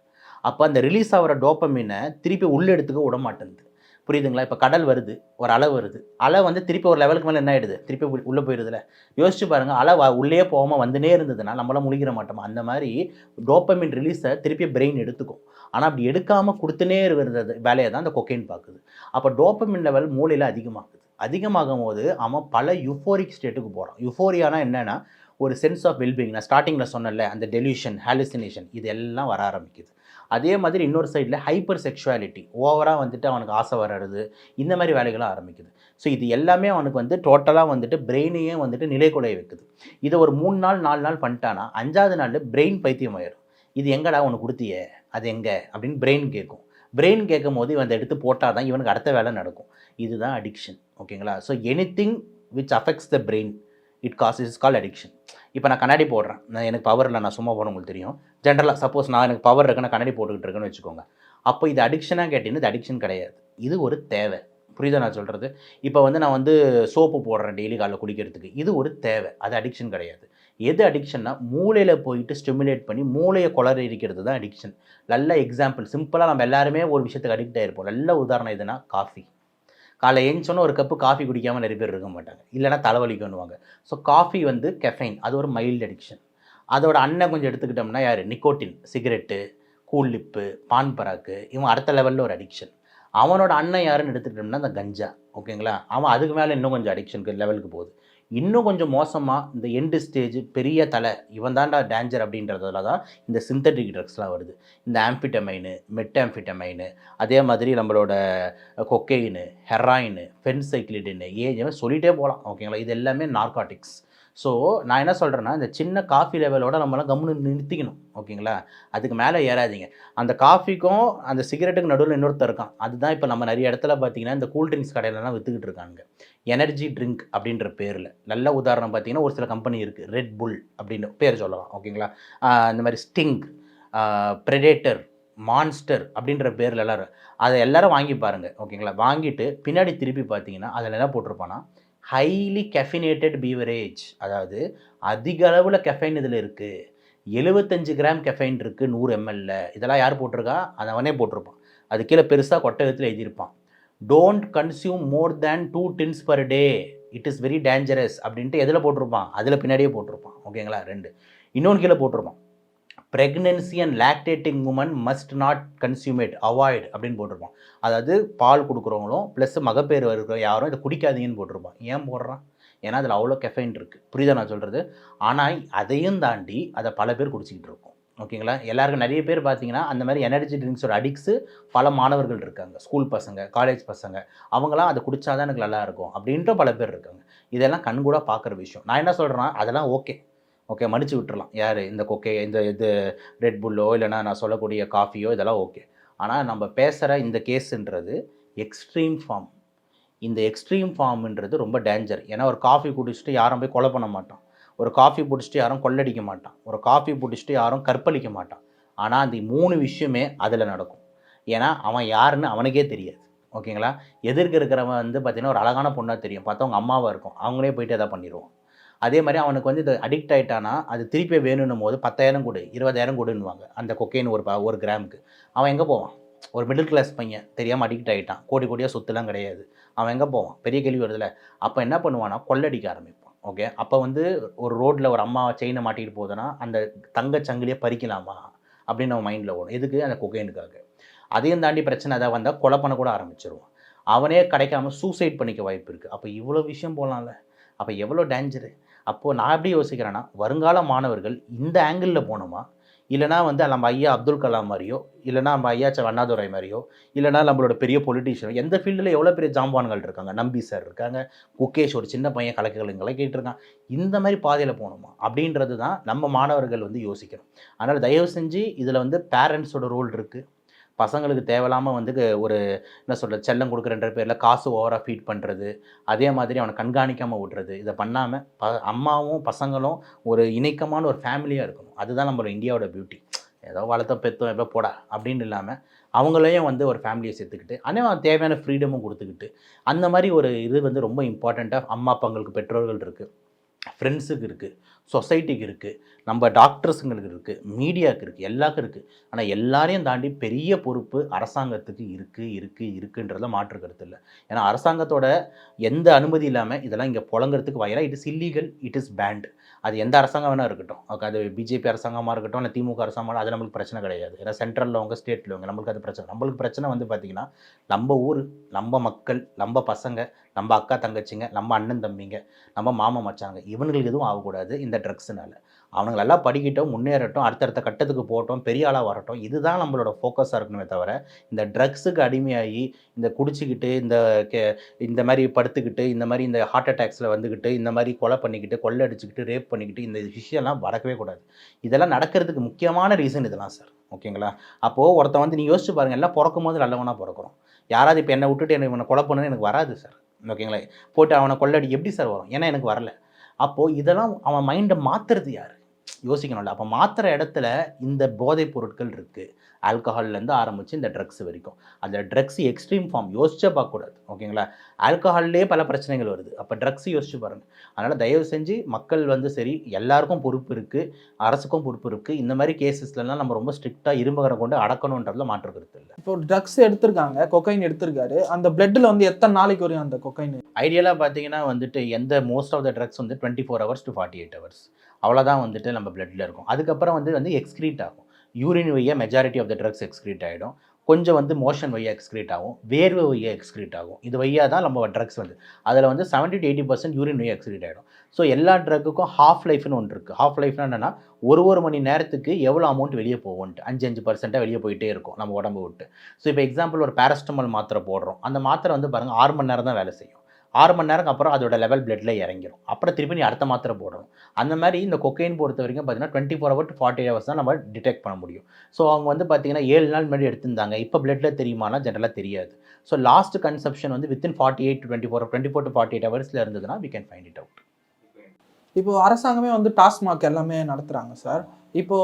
அப்போ அந்த ரிலீஸ் ஆகிற டோப்பமீனை திருப்பி உள்ளே எடுத்துக்க விட மாட்டேங்குது. புரியுதுங்களா? இப்போ கடல் வருது ஒரு அலை வருது. அலை வந்து திருப்பி ஒரு லெவலுக்கு மேலே என்ன ஆகிடுது திருப்பி உள்ளே போயிடுதுல யோசிச்சு பாருங்க அலை வ- உள்ளே போகாமல் வந்துனே இருந்ததுன்னா நம்மளாம் முழிக்கிற மாட்டோம்? அந்த மாதிரி டோப்பமின் ரிலீஸை திருப்பி பிரெயின் எடுத்துக்கும். ஆனால் அப்படி எடுக்காமல் கொடுத்துனே இருக்கிறது வேலையை தான் அந்த கொக்கைன் பார்க்குது அப்போ டோப்பமின் லெவல் மூளையில் அதிகமாகுது. அதிகமாகும் போது அவன் பல யுஃபோரிக் ஸ்டேட்டுக்கு போகிறான் யுஃபோரியானா என்னென்னா ஒரு சென்ஸ் ஆஃப் வெல்பீங் நான் ஸ்டார்டிங்கில் சொன்னல அந்த டெலியூஷன் ஹாலுசினேஷன் இது எல்லாம் வர ஆரம்பிக்குது. அதே மாதிரி இன்னொரு சைடில் ஹைப்பர் செக்ஷுவாலிட்டி ஓவராக வந்துட்டு அவனுக்கு ஆசை வர்றது. இந்த மாதிரி வேலைகளும் ஆரம்பிக்குது. ஸோ இது எல்லாமே அவனுக்கு வந்து டோட்டலாக வந்துட்டு பிரெயினையே வந்துட்டு நிலைக்குலைய வைக்குது. இதை ஒரு மூணு நாள் நாலு நாள் பண்ணிட்டானா அஞ்சாவது நாள் பிரெயின் பைத்தியம் ஆயிடும் இது எங்கடா உனக்கு கொடுத்தியே? அது எங்கே? அப்படின்னு பிரெயின் கேட்கும் பிரெயின் கேட்கும் போது இவன் எடுத்து போட்டால் தான் இவனுக்கு அடுத்த வேலை நடக்கும். இதுதான் அடிக்ஷன் ஓகேங்களா so any thing which affects the brain it cause is call addiction இப்போ நான் கண்ணாடி போடுறேன். நான் எனக்கு பவர் இல்லை நான் சும்மா போன உங்களுக்கு தெரியும். ஜென்ரலாக சப்போஸ் நான் எனக்கு பவர் இருக்குன்னு கண்ணாடி போட்டுக்கிட்டு இருக்கேன்னு வச்சுக்கோங்க. அப்போ இது அடிக்ஷனாக கேட்டீங்கன்னா இது அடிக்ஷன் கிடையாது. இது ஒரு தேவை. புரியுதா நான் சொல்கிறது இப்போ வந்து நான் வந்து சோப்பு போடுறேன் டெய்லி காலைல குளிக்கிறதுக்கு. இது ஒரு தேவை. அது அடிக்ஷன் கிடையாது. எது அடிக்ஷன்னா மூளையில் போயிட்டு ஸ்டிமுலேட் பண்ணி மூளையை குளறி இருக்கிறது தான் அடிக்ஷன் நல்ல எக்ஸாம்பிள் சிம்பிளாக நம்ம எல்லாருமே ஒரு விஷயத்துக்கு அடிக்ட் ஆகிருப்போம் நல்ல உதாரணம் எதுனா காஃபி காலை ஏஞ்சோன்னு ஒரு கப்பு காஃபி குடிக்காமல் நிறைய பேர் இருக்க மாட்டாங்க. இல்லைன்னா தலைவலிக்குன்னுவாங்க. ஸோ காஃபி வந்து கெஃபைன் அது ஒரு மைல்டு அடிக்ஷன் அதோட அண்ணன் கொஞ்சம் எடுத்துக்கிட்டோம்னா யார்? Nicotine cigarette Cool Lip Pan Parag இவன் அடுத்த லெவலில் ஒரு அடிக்ஷன் அவனோட அண்ணன் யாருன்னு எடுத்துக்கிட்டோம்னா அந்த கஞ்சா. ஓகேங்களா அவன் அதுக்கு மேலே இன்னும் கொஞ்சம் அடிக்ஷனுக்கு லெவலுக்கு போகுது. இன்னும் கொஞ்சம் மோசமாக இந்த எண்டு ஸ்டேஜ் பெரிய தலை இவன் தான்டா டேஞ்சர் அப்படின்றதுல தான் இந்த சிந்தட்டிக் ட்ரக்ஸ்லாம் வருது. இந்த ஆம்பிட்டமைனு மெட்டாம்பிட்டமைனு அதே மாதிரி நம்மளோட கொக்கெயின் ஹெராயின் ஃபென்சைக்ளிடின்னு ஏஜ் சொல்லிகிட்டே போகலாம். ஓகேங்களா இது எல்லாமே நார்காட்டிக்ஸ் ஸோ நான் என்ன சொல்கிறேன்னா இந்த சின்ன காஃபி லெவலோட நம்மளாம் கம்முன்னு நிறுத்திக்கணும் ஓகேங்களா? அதுக்கு மேலே ஏறாதீங்க. அந்த காஃபிக்கும் அந்த சிகரெட்டுக்கு நடுவில் இன்னொருத்தர் இருக்கான். அதுதான் இப்போ நம்ம நிறைய இடத்துல பார்த்தீங்கன்னா இந்த கூல் ட்ரிங்க்ஸ் கடையிலலாம் விற்றுக்கிட்டு இருக்காங்க எனர்ஜி ட்ரிங்க் அப்படின்ற பேரில். நல்ல உதாரணம் பார்த்தீங்கன்னா ஒரு சில கம்பெனி இருக்குது ரெட் புல் அப்படின்னு பேர் சொல்லலாம் ஓகேங்களா? இந்த மாதிரி ஸ்டிங் ப்ரெடேட்டர் மான்ஸ்டர் அப்படின்ற பேரில் எல்லோரும் அதை எல்லோரும் வாங்கி பாருங்கள் ஓகேங்களா? வாங்கிட்டு பின்னாடி திருப்பி பார்த்தீங்கன்னா அதில் என்ன போட்டிருப்பானா ஹைலி கெஃபினேட்டட் பீவரேஜ் அதாவது அதிக அளவில் கெஃபைன் இதில் இருக்குது எழுபத்தஞ்சு கிராம் கெஃபைன் இருக்குது நூறு எம்எல்ல இதெல்லாம் யார் போட்டிருக்கா? அதை அவனே போட்டிருப்பான். அது கீழே பெருசாக கொட்டகத்தில் எழுதியிருப்பான். Don't consume more than two tins per day it is very dangerous அப்படின்ட்டு எதில் போட்டிருப்பான்? அதில் பின்னாடியே போட்டிருப்பான். ஓகேங்களா? ரெண்டு. இன்னொன்று கீழே போட்டிருப்பான். Pregnancy and lactating women must not consume it avoid அப்படின்னு போட்டிருப்பான். அதாவது பால் கொடுக்குறவங்களும் ப்ளஸ் மகப்பேறு இருக்கிற யாரும் இதை குடிக்காதீங்கன்னு போட்டிருப்பான். ஏன் போடுறான்? ஏன்னா அதில் அவ்வளோ கெஃபைன் இருக்குது புரியுதா நான் சொல்கிறது ஆனால் அதையும் தாண்டி அதை பல பேர் குடிச்சிக்கிட்டு இருக்கும். ஓகேங்களா? எல்லாருக்கும் நிறைய பேர் பார்த்தீங்கன்னா அந்த மாதிரி எனர்ஜி ட்ரிங்க்ஸோட அடிக்ஸு பல மாணவர்கள் இருக்காங்க. ஸ்கூல் பசங்க காலேஜ் பசங்க அவங்களாம் அதை குடித்தாதான் எனக்கு நல்லா இருக்கும் அப்படின்ற பல பேர் இருக்காங்க. இதெல்லாம் கண்கூட பார்க்குற விஷயம். நான் என்ன சொல்கிறேன்னா அதெல்லாம் ஓகே ஓகே மன்னிச்சு விட்டுறலாம். யார்? இந்த கொக்கே இந்த இது ரெட் புல்லோ இல்லைனா நான் சொல்லக்கூடிய காஃபியோ இதெல்லாம் ஓகே ஆனால் நம்ம பேசுகிற இந்த கேஸுன்றது எக்ஸ்ட்ரீம் ஃபார்ம் இந்த எக்ஸ்ட்ரீம் ஃபார்ம்ன்றது ரொம்ப டேஞ்சர் ஏன்னா ஒரு காஃபி குடிச்சிட்டு யாரும் போய் கொலை பண்ண மாட்டான். ஒரு காஃபி பிடிச்சிட்டு யாரும் கொள்ளடிக்க மாட்டான். ஒரு காஃபி பிடிச்சிட்டு யாரும் கற்பழிக்க மாட்டான். ஆனால் அந்த மூணு விஷயமே அதில் நடக்கும். ஏன்னா அவன் யாருன்னு அவனுக்கே தெரியாது. ஓகேங்களா எதிர்க்க இருக்கிறவன் வந்து பார்த்தீங்கன்னா ஒரு அழகான பொண்ணாக தெரியும். பார்த்தா அவங்க அம்மாவாக இருக்கும். அவங்களே போயிட்டு எதாவது பண்ணிடுவான் அதே மாதிரி அவனுக்கு வந்து இது அடிக்ட் ஆகிட்டானா அது திருப்பி வேணும்னும் போது பத்தாயிரம் கொடு இருபதாயிரம் கொடுன்னுவாங்க. அந்த கொக்கைன் ஒரு ப- ஒரு கிராமுக்கு. அவன் எங்கே போவான்? ஒரு மிடில் கிளாஸ் பையன் தெரியாமல் அடிக்ட் ஆகிட்டான் கோடி கோடியாக சொத்துலாம் கிடையாது. அவன் எங்கே போவான்? பெரிய கேள்வி வருதுல அப்போ என்ன பண்ணுவானா கொள்ளடிக்க ஆரம்பிப்பான். ஓகே அப்போ வந்து ஒரு ரோட்டில் ஒரு அம்மா செயினை மாட்டிகிட்டு போகுதுன்னா அந்த தங்க சங்கிலியை பறிக்கலாமா? அப்படின்னு அவன் மைண்டில் ஓடும். எதுக்கு? அந்த கொக்கைனுக்காக அதையும் தாண்டி பிரச்சனை எதாவது வந்தால் கொலை பண்ண கூட ஆரம்பிச்சிருவான். அவனே கிடைக்காம சூசைட் பண்ணிக்க வாய்ப்பு இருக்குது அப்போ இவ்வளோ விஷயம் போகலாம்ல அப்போ எவ்வளோ டேஞ்சரு அப்போது நான் எப்படி யோசிக்கிறேன்னா வருங்கால மாணவர்கள் இந்த ஆங்கிளில் போகணுமா? இல்லைனா வந்து நம்ம ஐயா அப்துல் கலாம் மாதிரியோ இல்லைனா நம்ம ஐயா ச அண்ணாதுரை மாதிரியோ இல்லைனா நம்மளோட பெரிய பொலிட்டீஷியன் எந்த ஃபீல்டில் எவ்வளோ பெரிய ஜாம்பான்கள் இருக்காங்க? நம்பி சார் இருக்காங்க. குகேஷ் ஒரு சின்ன பையன் கலக்குகள் கலக்கிட்டு இருக்கான் இந்த மாதிரி பாதையில் போகணுமா? அப்படின்றது தான் நம்ம மாணவர்கள் வந்து யோசிக்கணும். அதனால் தயவு செஞ்சு இதில் வந்து பேரண்ட்ஸோட ரோல் இருக்குது பசங்களுக்கு தேவையில்லாமல் வந்து ஒரு என்ன சொல்கிறது செல்லம் கொடுக்குறன்ற பேரில் காசு ஓவராக ஃபீட் பண்ணுறது அதே மாதிரி அவனை கண்காணிக்காமல் விட்றது. இதை பண்ணாமல் ப அம்மாவும் பசங்களும் ஒரு இணக்கமான ஒரு ஃபேமிலியாக இருக்கணும். அதுதான் நம்மளோட இந்தியாவோட பியூட்டி ஏதோ வளர்த்தோம் பெத்தோம் எப்போ போடா அப்படின்னு இல்லாமல் அவங்களையும் வந்து ஒரு ஃபேமிலியை சேர்த்துக்கிட்டு அதே அவன் தேவையான ஃப்ரீடமும் கொடுத்துக்கிட்டு அந்த மாதிரி ஒரு இது வந்து ரொம்ப இம்பார்ட்டண்ட்டாக அம்மா அப்பாங்களுக்கு பெற்றோர்கள் இருக்குது ஃப்ரெண்ட்ஸுக்கு இருக்குது சொசைட்டிக்கு இருக்குது நம்ம டாக்டர்ஸுங்களுக்கு இருக்குது மீடியாவுக்கு இருக்குது எல்லாருக்கும் இருக்குது ஆனால் எல்லாரையும் தாண்டி பெரிய பொறுப்பு அரசாங்கத்துக்கு இருக்குது இருக்குது இருக்குன்றதுல மாற்று கருத்து இல்லை. ஏன்னா அரசாங்கத்தோட எந்த அனுமதி இல்லாமல் இதெல்லாம் இங்கே புழங்குறதுக்கு வயலாக it is illegal it is banned அது எந்த அரசாங்கம் வேணால் இருக்கட்டும். ஓகே அது பிஜேபி அரசாங்கமாக இருக்கட்டும் இல்லை திமுக அரசாங்கமாக அது நம்மளுக்கு பிரச்சனை கிடையாது. ஏன்னா சென்ட்ரலில் அவங்க ஸ்டேட்டில் அவங்க நம்மளுக்கு அது பிரச்சனை. நம்மளுக்கு பிரச்சனை வந்து பார்த்திங்கன்னா நம்ம ஊர் நம்ம மக்கள் நம்ம பசங்க நம்ம அக்கா தங்கச்சிங்க நம்ம அண்ணன் தம்பிங்க நம்ம மாமா மச்சாங்க இவனுங்களுக்கு எதுவும் ஆகக்கூடாது இந்த ட்ரக்ஸ்னால அவனுங்க நல்லா படிக்கட்டும் முன்னேறட்டும் அடுத்தடுத்த கட்டத்துக்கு போகட்டும் பெரிய ஆளாக வரட்டும். இதுதான் நம்மளோட ஃபோக்கஸாக இருக்கணுமே தவிர இந்த ட்ரக்ஸுக்கு அடிமையாகி இந்த குடிச்சிக்கிட்டு இந்த கே இந்த மாதிரி படுத்துக்கிட்டு இந்த மாதிரி இந்த ஹார்ட் அட்டாக்ஸில் வந்துக்கிட்டு இந்த மாதிரி கொலை பண்ணிக்கிட்டு கொள்ளை அடிச்சுக்கிட்டு ரேப் பண்ணிக்கிட்டு இந்த விஷயம்லாம் வரக்கவே கூடாது. இதெல்லாம் நடக்கிறதுக்கு முக்கியமான ரீசன் இதெல்லாம் சார் ஓகேங்களா? அப்போது ஒருத்தன் வந்து நீ யோசிச்சு பாருங்கள் எல்லாம் பிறக்கும் போது நல்லவனாக பிறக்கிறோம். யாராவது இப்போ என்னை விட்டுட்டு எனக்கு இவனை கொலை பண்ணுன்னு எனக்கு வராது சார் ஓகேங்களா? போட்டு அவனை கொள்ளடி எப்படி சார் வரும்? ஏன்னா எனக்கு வரல. அப்போது இதெல்லாம் அவன் மைண்டை மாற்றுறது யார்? யோசிக்கணும்ல. அப்போ மாற்றுற இடத்துல இந்த போதைப் பொருட்கள் இருக்குது ஆல்கஹால்லேருந்து ஆரம்பித்து இந்த ட்ரக்ஸ் வரைக்கும். அந்த ட்ரக்ஸ் எக்ஸ்ட்ரீம் ஃபார்ம் யோசிச்சே பார்க்கக்கூடாது. ஓகேங்களா? ஆல்கஹால்லே பல பிரச்சனைகள் வருது. அப்போ ட்ரக்ஸ் யோசிச்சு பாருங்கள் அதனால் தயவு செஞ்சு மக்கள் வந்து சரி எல்லாருக்கும் பொறுப்பு இருக்குது அரசுக்கும் பொறுப்பு இருக்குது இந்த மாதிரி கேசஸ்லலாம் நம்ம ரொம்ப ஸ்ட்ரிக்டாக இரும்புகரம் கொண்டு அடக்கணுன்றதுல மாற்று கருத்து இல்லை. இப்போ ட்ரக்ஸ் எடுத்திருக்காங்க. கொக்கைன் எடுத்திருக்காரு. அந்த பிளட்ல வந்து எத்தனை நாளைக்கு வரையும் அந்த கொக்கைன் ஐடியலாக பார்த்தீங்கன்னா வந்துட்டு எந்த மோஸ்ட் ஆஃப் த ட்ரக்ஸ் வந்து twenty four hours to forty eight hours அவ்வளோதான் வந்துட்டு நம்ம பிளட்டில் இருக்கும். அதுக்கப்புறம் வந்து வந்து எக்ஸ்க்ரீட் ஆகும். யூரின் வழியாக majority of the drugs excrete ஆகிடும் கொஞ்சம் வந்து மோஷன் வழியாக எக்ஸ்க்ரீட் ஆகும். வேர்வை வழியாக எக்ஸ்க்ரீட் ஆகும். இது வழியாக தான் நம்ம ட்ரக்ஸ் வந்து அதில் வந்து seventy to eighty percent urine வழியாக எக்ஸ்க்ரீட் ஆகிடும் ஸோ எல்லா ட்ரக்குக்கும் ஹாஃப் லைஃப்னு ஒன்று இருக்குது ஹாஃப் லைஃப்னா என்னென்னா ஒரு ஒரு மணி நேரத்துக்கு எவ்வளோ அமௌண்ட் வெளியே போகும்ட்டு அஞ்சு அஞ்சு பர்சென்ட்டாக வெளியே போயிட்டே இருக்கும் நம்ம உடம்பு விட்டு. ஸோ இப்போ எக்ஸாம்பிள் ஒரு பேரஸ்டமால் மாத்திரை போடுறோம். அந்த மாத்திரை வந்து பாருங்கள் ஆறு மணி நேரம் தான் வேலை செய்யும். ஆறு மணி நேரம் அப்புறம் அதோட லெவல் பிளட்டில் இறங்கிடும் அப்புறம் திருப்பி நீ அடுத்த மாத்திரை போடணும். அந்த மாதிரி இந்த கொக்கைன் பொறுத்த வரைக்கும் பார்த்தீங்கன்னா twenty four hour to forty hours தான் நம்ம டிடெக்ட் பண்ண முடியும். ஸோ அவங்க வந்து பார்த்தீங்கன்னா ஏழு நாள் முன்னாடி எடுத்திருந்தாங்க. இப்போ பிளட்டில் தெரியுமானா ஜென்ரலாக தெரியாது. ஸோ லாஸ்ட் கன்செப்ஷன் வந்து within forty eight twenty four twenty four to forty eight ஹவர்ஸில் இருந்ததுன்னா we can find it out இப்போ அரசாங்கமே வந்து டாஸ்மாக் எல்லாமே நடத்துகிறாங்க சார் இப்போ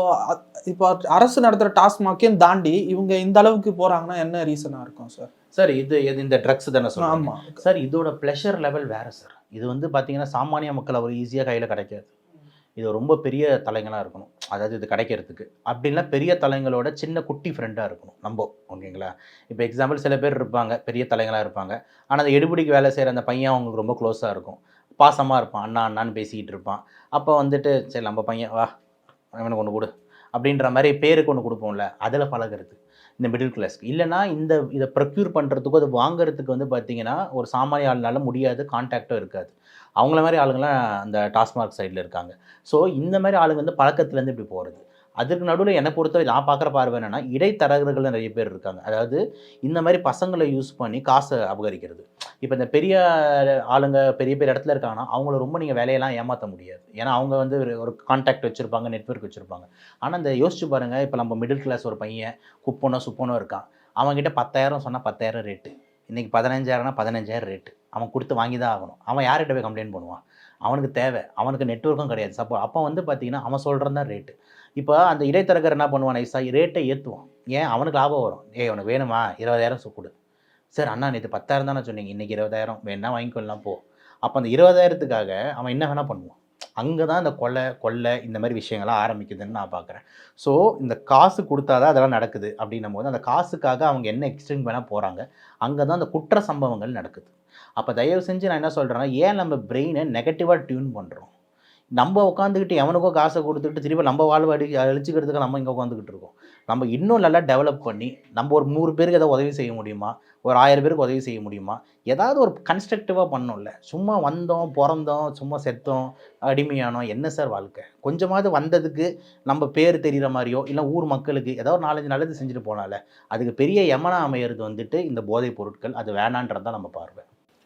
இப்போ அரசு நடத்துற டாஸ்மாக்கையும் தாண்டி இவங்க இந்த அளவுக்கு போறாங்கன்னா என்ன ரீசனா இருக்கும் சார் சார் இது இது இந்த ட்ரக்ஸ் தானே சொல்லுவாங்க ஆமா. சார் இதோட ப்ளஷர் லெவல் வேறு சார் இது வந்து பார்த்தீங்கன்னா சாமானிய மக்கள் அவர் ஈஸியாக கையில் கிடைக்காது. இது ரொம்ப பெரிய தலைங்களாக இருக்கணும். அதாவது இது கிடைக்கிறதுக்கு. அப்படின்னா பெரிய தலைங்களோட சின்ன குட்டி ஃப்ரெண்டாக இருக்கணும். நம்ம ஓகேங்களா? இப்போ எக்ஸாம்பிள் சில பேர் இருப்பாங்க. பெரிய தலைங்களாக இருப்பாங்க. ஆனால் அந்த எடுபடிக்கு வேலை செய்கிற அந்த பையன் அவங்களுக்கு ரொம்ப க்ளோஸாக இருக்கும். பாசமாக இருப்பான். அண்ணா அண்ணான்னு பேசிக்கிட்டு இருப்பான். அப்போ வந்துட்டு சரி நம்ம பையன் வா அவனுக்கு ஒன்று கொடு. அப்படின்ற மாதிரி பேருக்கு ஒன்று கொடுப்போம்ல அதில் பழகுறது. இந்த மிடில் கிளாஸ்க்கு இல்லைனா இந்த இதை ப்ரொக்யூர் பண்ணுறதுக்கோ அதை வாங்குறதுக்கு வந்து பார்த்தீங்கன்னா ஒரு சாமானிய ஆளுனால முடியாது கான்டாக்டும் இருக்காது. அவங்கள மாதிரி ஆளுங்களாம் அந்த டாஸ்மார்க் சைடில் இருக்காங்க. ஸோ இந்த மாதிரி ஆளுங்க வந்து பழக்கத்துலேருந்து இப்படி போகிறது அதுக்கு நடுவில் என்னை பொறுத்தவரை நான் பார்க்குற பார்வை என்னென்னா இடைத்தரகர்கள் நிறைய பேர் இருக்காங்க. அதாவது இந்த மாதிரி பசங்களை யூஸ் பண்ணி காசை அபகரிக்கிறது. இப்போ இந்த பெரிய ஆளுங்க பெரிய பெரிய இடத்துல இருக்காங்கன்னா அவங்கள ரொம்ப நீங்கள் வேலையெல்லாம் ஏமாற்ற முடியாது. ஏன்னா அவங்க வந்து ஒரு- ஒரு கான்டாக்ட் வச்சுருப்பாங்க நெட்வொர்க் வச்சுருப்பாங்க. ஆனால் இந்த யோசிச்சு பாருங்கள் இப்போ நம்ம மிடில் கிளாஸ் ஒரு பையன் குப்பனோ சுப்பனோ இருக்கான். அவங்ககிட்ட பத்தாயிரம் சொன்னால் பத்தாயிரம் ரேட்டு இன்றைக்கி பதினஞ்சாயிரம்னா பதினஞ்சாயிரம் ரேட்டு அவன் கொடுத்து வாங்கி தான் ஆகணும். அவன் யார்கிட்ட போய் கம்ப்ளைண்ட் பண்ணுவான்? அவனுக்கு தேவை. அவனுக்கு நெட்வொர்க்கும் கிடையாது. சப்போ அப்போ வந்து பார்த்தீங்கன்னா அவன் சொல்கிறது தான் ரேட்டு இப்போ அந்த இடைத்தரகர் என்ன பண்ணுவான் ஐசா? ரேட்டை ஏற்றுவான் ஏன்? அவனுக்கு லாபம் வரும். ஏ உனக்கு வேணுமா? இருபதாயிரம் கொடு. சார் அண்ணா நேற்று பத்தாயிரம் தானே சொன்னீங்க. இன்றைக்கி இருபதாயிரம். வேணா வாங்கிக்கொள்ளலாம் போ. அப்போ அந்த இருபதாயிரத்துக்காக அவன் என்ன வேணால் பண்ணுவான். அங்கே தான் இந்த கொலை கொள்ளை இந்த மாதிரி விஷயங்கள்லாம் ஆரம்பிக்குதுன்னு நான் பார்க்குறேன் ஸோ இந்த காசு கொடுத்தாதான் அதெல்லாம் நடக்குது அப்படின்னும் போது அந்த காசுக்காக அவங்க என்ன எக்ஸ்டெண்ட் வேணால் போகிறாங்க அங்கே தான் அந்த குற்ற சம்பவங்கள் நடக்குது. அப்போ தயவு செஞ்சு நான் என்ன சொல்கிறேன்னா ஏன் நம்ம பிரெயினை நெகட்டிவாக டியூன் பண்ணுறோம் நம்ம உட்காந்துக்கிட்டு எவனுக்கோ காசை கொடுத்துட்டு திருப்பி நம்ம வாழ்வு அடி அழிச்சிக்கிறதுக்கு நம்ம இங்கே உட்காந்துக்கிட்டு இருக்கோம். நம்ம இன்னும் நல்லா டெவலப் பண்ணி நம்ம ஒரு நூறு பேருக்கு எதாவது உதவி செய்ய முடியுமா? ஒரு ஆயிரம் பேருக்கு உதவி செய்ய முடியுமா? ஏதாவது ஒரு கன்ஸ்ட்ரக்டிவாக பண்ணோம்ல. சும்மா வந்தோம் பிறந்தோம் சும்மா செத்தோம் அடிமையானோம். என்ன சார் வாழ்க்கை? கொஞ்சமாவது வந்ததுக்கு நம்ம பேர் தெரிகிற மாதிரியோ இல்லை ஊர் மக்களுக்கு ஏதோ ஒரு நாலஞ்சு நல்லது செஞ்சுட்டு போனால அதுக்கு பெரிய யமனா அமையிறது வந்துட்டு இந்த போதைப் பொருட்கள் அது வேணான்றது தான் நம்ம பார்வை.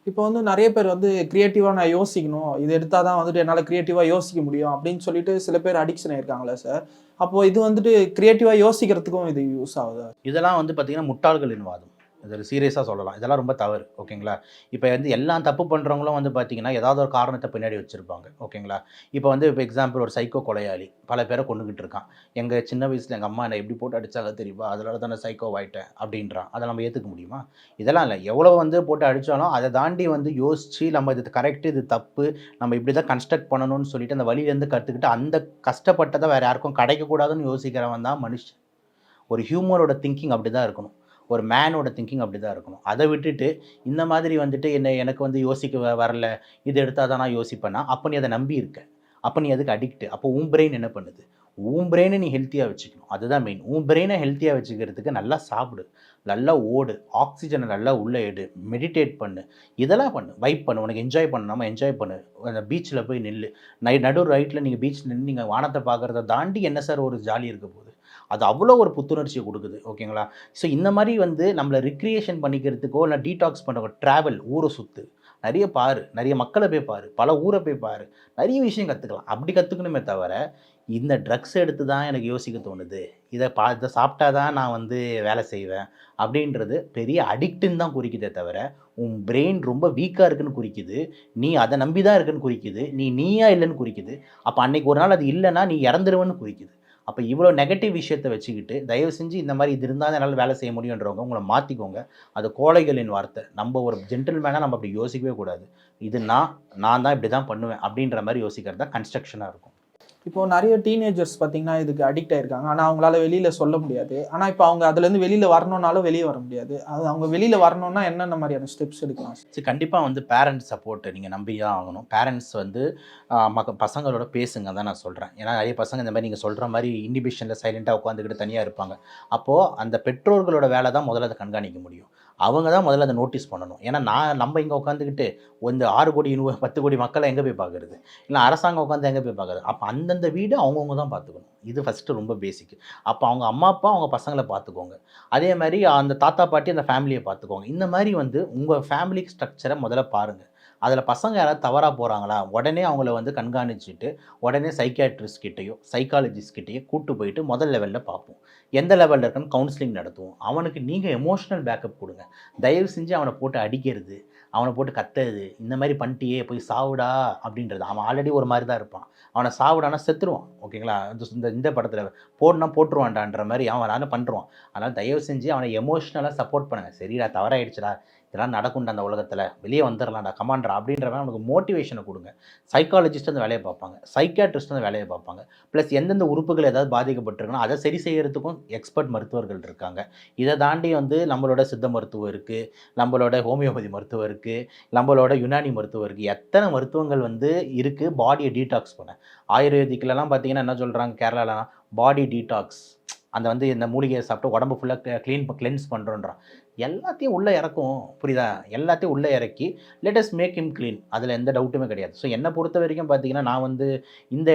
இப்போ வந்து நிறைய பேர் வந்து கிரியேட்டிவாக நான் யோசிக்கணும். இது எடுத்தால் தான் வந்துட்டு என்னால் கிரியேட்டிவாக யோசிக்க முடியும் அப்படின்னு சொல்லிட்டு சில பேர் அடிக்ஷன் ஆயிருக்காங்களே சார் அப்போது இது வந்துட்டு கிரியேட்டிவாக யோசிக்கிறதுக்கும் இது யூஸ் ஆகுது? இதெல்லாம் வந்து பார்த்திங்கன்னா முட்டாள்களின் வாதம். இது சீரியஸாக சொல்லலாம். இதெல்லாம் ரொம்ப தவறு. ஓகேங்களா? இப்போ வந்து எல்லாம் தப்பு பண்ணுறவங்களும் வந்து பார்த்தீங்கன்னா ஏதாவது ஒரு காரணத்தை பின்னாடி வச்சுருப்பாங்க. ஓகேங்களா? இப்போ வந்து இப்போ எக்ஸாம்பிள் ஒரு சைக்கோ கொலையாளி. பல பேரை கொண்டுகிட்டு இருக்கான். எங்கள் சின்ன வயசில் எங்கள் அம்மா என்னை எப்படி போட்டு அடிச்சாங்க தெரியுமா? அதனால தான் சைக்கோ ஆகிட்டேன் அப்படின்றான். அதை நம்ம ஏற்றுக்க முடியுமா? இதெல்லாம் இல்லை. எவ்வளோ வந்து போட்டு அடித்தாலும் அதை தாண்டி வந்து யோசித்து நம்ம இது கரெக்டு இது தப்பு நம்ம இப்படி தான் கன்ஸ்ட்ரக்ட் பண்ணணும்னு சொல்லிட்டு அந்த வழியிலேருந்து கற்றுக்கிட்டு அந்த கஷ்டப்பட்டதை வேறு யாருக்கும் கிடைக்கக்கூடாதுன்னு யோசிக்கிறவன் தான் மனுஷன். ஒரு ஹியூமரோட திங்கிங் அப்படி தான் இருக்கணும். ஒரு மேனோட திங்கிங் அப்படி தான் இருக்கணும். அதை விட்டுட்டு இந்த மாதிரி வந்துட்டு என்ன எனக்கு வந்து யோசிக்க வ- வரல இது எடுத்தால் தான் நான் யோசிப்பேன்னா அப்போ நீ அதை நம்பி இருக்க. அப்போ நீ அதுக்கு அடிக்ட் அப்போ உன் பிரெயின் என்ன பண்ணுது? உன் பிரெயினை நீ ஹெல்த்தியாக வச்சுக்கணும். அதுதான் மெயின் உன் பிரெயினை ஹெல்த்தியாக வச்சுக்கிறதுக்கு நல்லா சாப்பிடு. நல்லா ஓடு. ஆக்சிஜனை நல்லா உள்ளே எடு. மெடிடேட் பண்ணு. இதெல்லாம் பண்ணு. வைப் பண்ணு. உனக்கு என்ஜாய் பண்ணாமல் என்ஜாய் பண்ணு. அந்த பீச்சில் போய் நில்லு. நை நடு ரைட்டில் நீங்கள் பீச் நின்று நீங்கள் வானத்தை பார்க்குறத தாண்டி என்ன சார் ஒரு ஜாலி இருக்க போகுது? அது அவ்வளோ ஒரு புத்துணர்ச்சியை கொடுக்குது ஓகேங்களா? ஸோ இந்த மாதிரி வந்து நம்மளை ரிக்ரியேஷன் பண்ணிக்கிறதுக்கோ இல்லை டீடாக்ஸ் பண்ணுறோம் ட்ராவல் ஊரை சுற்று நிறைய பாரு நிறைய மக்களை போய் பாரு பல ஊரை போய் பாரு நிறைய விஷயம் கற்றுக்கலாம் அப்படி கற்றுக்கணுமே தவிர இந்த ட்ரக்ஸ் எடுத்து தான் எனக்கு யோசிக்க தோணுது. இதை பா இதை சாப்பிட்டா தான் நான் வந்து வேலை செய்வேன் அப்படின்றது பெரிய அடிக்ட்டுன்னு தான் குறிக்குதே தவிர உன் பிரெயின் ரொம்ப வீக்காக இருக்குன்னு குறிக்குது. நீ அதை நம்பி தான் இருக்குன்னு குறிக்குது. நீ நீயா இல்லைன்னு குறிக்குது. அப்போ அன்னைக்கு ஒரு நாள் அது இல்லைன்னா நீ இறந்துருவன்னு குறிக்குது. அப்போ இவ்வளோ நெகட்டிவ் விஷயத்தை வச்சுக்கிட்டு தயவு செஞ்சு இந்த மாதிரி இது இருந்தால் தான் என்னால் வேலை செய்ய முடியுன்றவங்க உங்களை மாற்றிக்கோங்க அது கோழைகளின் வார்த்தை. நம்ம ஒரு ஜென்டில்மேனாக நம்ம அப்படி யோசிக்கவே கூடாது. இது நான் நான் தான் இப்படி தான் பண்ணுவேன் அப்படின்ற மாதிரி யோசிக்கிறது தான் கன்ஸ்ட்ரக்ஷனாக இருக்கும். இப்போ நிறைய டீனேஜர்ஸ் பார்த்தீங்கன்னா இதுக்கு அடிக்ட் ஆயிருக்காங்க. ஆனால் அவங்களால வெளியில சொல்ல முடியாது. ஆனால் இப்போ அவங்க அதுலேருந்து வெளியில வரணும்னாலும் வெளியே வர முடியாது. அது அவங்க வெளியில வரணும்னா என்னென்ன மாதிரியான ஸ்டெப்ஸ் எடுக்கலாம்? சரி கண்டிப்பாக வந்து பேரண்ட்ஸ் சப்போர்ட்டை நீங்கள் நம்பி தான் ஆகணும். பேரண்ட்ஸ் வந்து மக்க பசங்களோட பேசுங்க தான் நான் சொல்கிறேன் ஏன்னா நிறைய பசங்க இந்த மாதிரி நீங்கள் சொல்கிற மாதிரி இன்டிபிஷனில் சைலண்ட்டாக உட்காந்துக்கிட்டு தனியாக இருப்பாங்க. அப்போது அந்த பெற்றோர்களோட வேலை தான் முதல்ல அதை கண்காணிக்க முடியும். அவங்க தான் முதல்ல அதை நோட்டீஸ் பண்ணணும். ஏன்னா நான் நம்ம இங்கே உட்காந்துக்கிட்டு இந்த ஆறு கோடி இருபது பத்து கோடி மக்களை எங்கே போய் பார்க்குறது இல்லை அரசாங்கம் உட்காந்து எங்கே போய் பார்க்குறது அப்போ அந்தந்த வீடு அவங்கவுங்க தான் பார்த்துக்கணும் இது ஃபஸ்ட்டு ரொம்ப பேசிக் அப்போ அவங்க அம்மா அப்பா அவங்க பசங்களை பார்த்துக்கோங்க அதே மாதிரி அந்த தாத்தா பாட்டி அந்த ஃபேமிலியை பார்த்துக்கோங்க இந்த மாதிரி வந்து உங்கள் ஃபேமிலி ஸ்ட்ரக்சரை முதல்ல பாருங்கள் அதில் பசங்க யாராவது தவறாக போகிறாங்களா உடனே அவங்கள வந்து கண்காணிச்சுட்டு உடனே சைக்கியாட்ரிஸ்ட் கிட்டேயோ சைக்காலஜிஸ்ட் கிட்டேயோ கூட்டு போயிட்டு முதல் லெவலில் பார்ப்போம் எந்த லெவலில் இருக்குன்னு கவுன்சிலிங் நடத்துவோம். அவனுக்கு நீங்கள் எமோஷனல் பேக்கப் கொடுங்க. தயவு செஞ்சு அவனை போட்டு அடிக்கிறது அவனை போட்டு கத்துறது இந்த மாதிரி பண்ணிட்டியே போய் சாவுடா அப்படின்றது. அவன் ஆல்ரெடி ஒரு மாதிரி தான் இருப்பான். அவனை சாவுடானா செத்துருவான். ஓகேங்களா இந்த- இந்த படத்தில் போடனா போட்டுருவான்டான்ற மாதிரி அவன் நான் பண்ணுறான் அதனால் தயவு செஞ்சு அவனை எமோஷ்னலாக சப்போர்ட் பண்ணுங்கள் சரிடா தவறாயிடுச்சுடா. இதெல்லாம் நடக்கும்டா அந்த உலகத்தில். வெளியே வந்துடலாம்டா கமாண்டரா அப்படின்றவன் அவனுக்கு மோட்டிவேஷனை கொடுங்க. சைக்காலஜிஸ்ட் அந்த வேலையை பார்ப்பாங்க. சைக்காட்ரிஸ்ட் அந்த வேலையை பார்ப்பாங்க. ப்ளஸ் எந்தெந்த உறுப்புகள் ஏதாவது பாதிக்கப்பட்டிருக்குன்னா அதை சரி செய்கிறதுக்கும் எக்ஸ்பர்ட் மருத்துவர்கள் இருக்காங்க. இதை தாண்டி வந்து நம்மளோட சித்த மருத்துவம் இருக்குது நம்மளோட ஹோமியோபதி மருத்துவம் இருக்குது நம்மளோட யுனானி மருத்துவம் இருக்குது எத்தனை மருத்துவங்கள் வந்து இருக்குது பாடியை டீடாக்ஸ் பண்ண. ஆயுர்வேதிக்லலாம் பார்த்தீங்கன்னா என்ன சொல்கிறாங்க கேரளாலலாம்? பாடி டீடாக்ஸ் அந்த வந்து இந்த மூலிகையை சாப்பிட்டு உடம்பு ஃபுல்லாக க்ளீன் க்ளென்ஸ் பண்ணுறோன்றான் எல்லாத்தையும் உள்ளே இறக்கும். புரியுதா? எல்லாத்தையும் உள்ளே இறக்கி லேட்டஸ்ட் மேக் இம் க்ளீன் அதில் எந்த டவுட்டுமே கிடையாது. ஸோ என்னை பொறுத்த வரைக்கும் பார்த்தீங்கன்னா நான் வந்து இந்த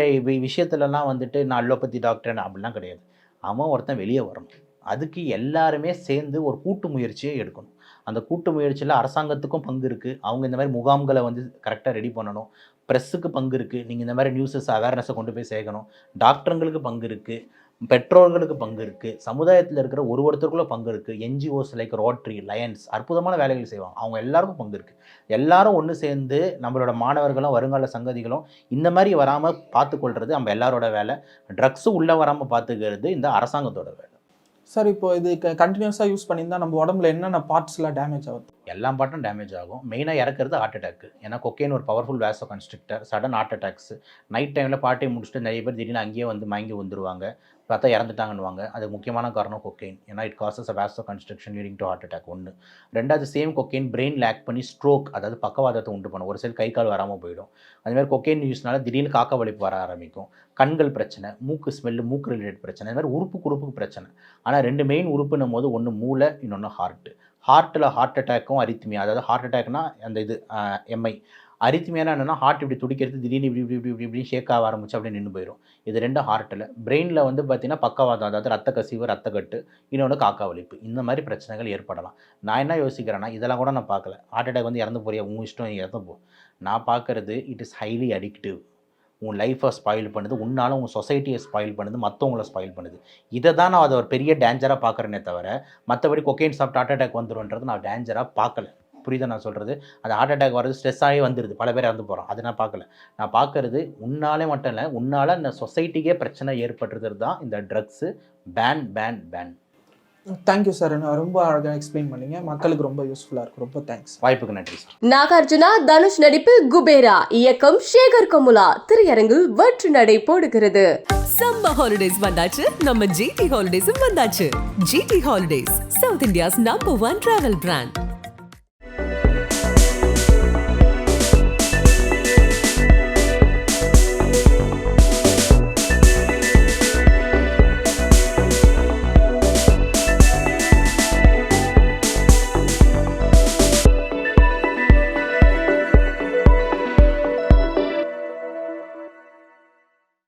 விஷயத்துலலாம் வந்துட்டு நான் அலோபதி டாக்டர் அப்படிலாம் கிடையாது. அவன் ஒருத்தன் வெளியே வரணும். அதுக்கு எல்லாருமே சேர்ந்து ஒரு கூட்டு முயற்சியை எடுக்கணும். அந்த கூட்டு முயற்சியில் அரசாங்கத்துக்கும் பங்கு இருக்குது அவங்க இந்த மாதிரி முகாம்களை வந்து கரெக்டாக ரெடி பண்ணணும். ப்ரெஸ்ஸுக்கு பங்கு இருக்குது நீங்கள் இந்த மாதிரி நியூஸஸ் அவேர்னஸை கொண்டு போய் சேர்க்கணும். டாக்டருங்களுக்கு பங்கு இருக்குது பெற்றோர்களுக்கு பங்கு இருக்குது சமுதாயத்தில் இருக்கிற ஒரு ஒருத்தருக்குள்ள பங்கு இருக்குது என்ஜிஓஸ் லைக் ரோட்ரி லயன்ஸ் அற்புதமான வேலைகள் செய்வாங்க. அவங்க எல்லாருக்கும் பங்கு இருக்குது எல்லாரும் ஒன்று சேர்ந்து நம்மளோட மாணவர்களும் வருங்கால சங்கதிகளும் இந்த மாதிரி வராமல் பார்த்துக்கொள்றது நம்ம எல்லாரோட வேலை. ட்ரக்ஸும் உள்ளே வராமல் பார்த்துக்கிறது இந்த அரசாங்கத்தோட வேலை. சார் இப்போ இது கண்டினியூஸாக யூஸ் பண்ணியிருந்தா நம்ம உடம்புல என்னென்ன பார்ட்ஸ்லாம் டேமேஜ் ஆகுது? எல்லா பாட்டும் டேமேஜ் ஆகும். மெயினாக இறக்குறது ஹார்ட் அட்டாக் ஏன்னா கொக்கைன் ஒரு powerful vasoconstrictor sudden heart attacks night டைமில் பார்ட்டி முடிச்சுட்டு நிறைய பேர் திடீர்னு அங்கேயே வந்து மயங்கி வந்துருவாங்க. பார்த்தா இறந்துட்டாங்கன்னுவாங்க. அது முக்கியமான காரணம் கொக்கைன் ஏன்னா it causes a vasoconstriction leading to heart attack ஒன்று ரெண்டாவது சேம் கொக்கெயின் பிரெயின் லேக் பண்ணி ஸ்ட்ரோக் அதாவது பக்கவாதத்தை உண்டு பண்ணும். ஒரு சில கை கால் வராமல் போயிடும் அதுமாதிரி கொக்கெயின் யூஸ்னால திடீர்னு காக்க வலிப்பு வர ஆரம்பிக்கும். கண்கள் பிரச்சனை மூக்கு ஸ்மெல்லு மூக்கு ரிலேட்டட் பிரச்சனை அது மாதிரி உறுப்பு குறுப்புக்கு பிரச்சனை. ஆனால் ரெண்டு மெயின் உறுப்புன்னும் போது ஒன்று மூளை இன்னொன்று ஹார்ட் ஹார்ட்டில் ஹார்ட் அட்டாக்கும் அரித்மியா அதாவது ஹார்ட் அட்டாக்னா அந்த இது எம்ஐ அரித்மியானா என்னன்னா ஹார்ட் இப்படி துடிக்கிறது திடீர்னு இப்படி இப்படி இப்படி இப்படி இப்படி ஷேக் ஆக ஆரம்பிச்சு அப்படியே நின்று போயிடும் இது ரெண்டும் ஹார்ட்டில் பிரெயினில் வந்து பார்த்தீங்கன்னா பக்கவாதம் அதாவது ரத்த கசிவு ரத்த கட்டு இன்னொன்று காக்கா வலிப்பு. இந்த மாதிரி பிரச்சனைகள் ஏற்படலாம். நான் என்ன யோசிக்கிறேன்னா இதெல்லாம் கூட நான் பார்க்கல. ஹார்ட் அட்டாக் வந்து இறந்து போறியா? உங்கள் இஷ்டம் இறந்து போ. நான் பார்க்கறது இட் இஸ் ஹைலி அடிக்டிவ் உன் லைஃப்பை ஸ்பாயில் பண்ணுது. உன்னால உன் சொசைட்டியை ஸ்பாயில் பண்ணுது. மற்றவங்கள ஸ்பாயில் பண்ணுது. இதை தான் நான் அதை ஒரு பெரிய டேஞ்சராக பார்க்குறேனே தவிர மற்றபடி கொக்கைன் சாப்பிட்டு ஹார்ட் அட்டாக் வந்துருன்றது நான் டேஞ்சராக பார்க்கல. புரியுதா நான் சொல்கிறது அந்த ஹார்ட் அட்டாக் வர்றது ஸ்ட்ரெஸ் ஆகி வந்துடுது பல பேர் இறந்து போகிறோம் அது நான் பார்க்கல. நான் பார்க்கறது உன்னாலே மட்டும் இல்லை உன்னால் இந்த சொசைட்டிக்கே பிரச்சனை ஏற்படுறது தான் இந்த drugs ban ban ban thank you sir ரொம்ப அழகாக எக்ஸ்பிளைன் பண்ணீங்க. மக்களுக்கு ரொம்ப யூஸ்ஃபுல்லாக இருக்கும் ரொம்ப தேங்க்ஸ் வாய்ப்புக்கு நன்றி சார் நாகார்ஜுனா தனுஷ் நடிப்பில் குபேரா. இயக்கம் சேகர் கமுலா. திரையரங்கில் வெற்றி நடை போடுகிறது. சம்மர் ஹாலிடேஸ் வந்தாச்சு. நம்ம ஜிடி ஹாலிடேஸும் வந்தாச்சு. GT holidays South India's number one travel brand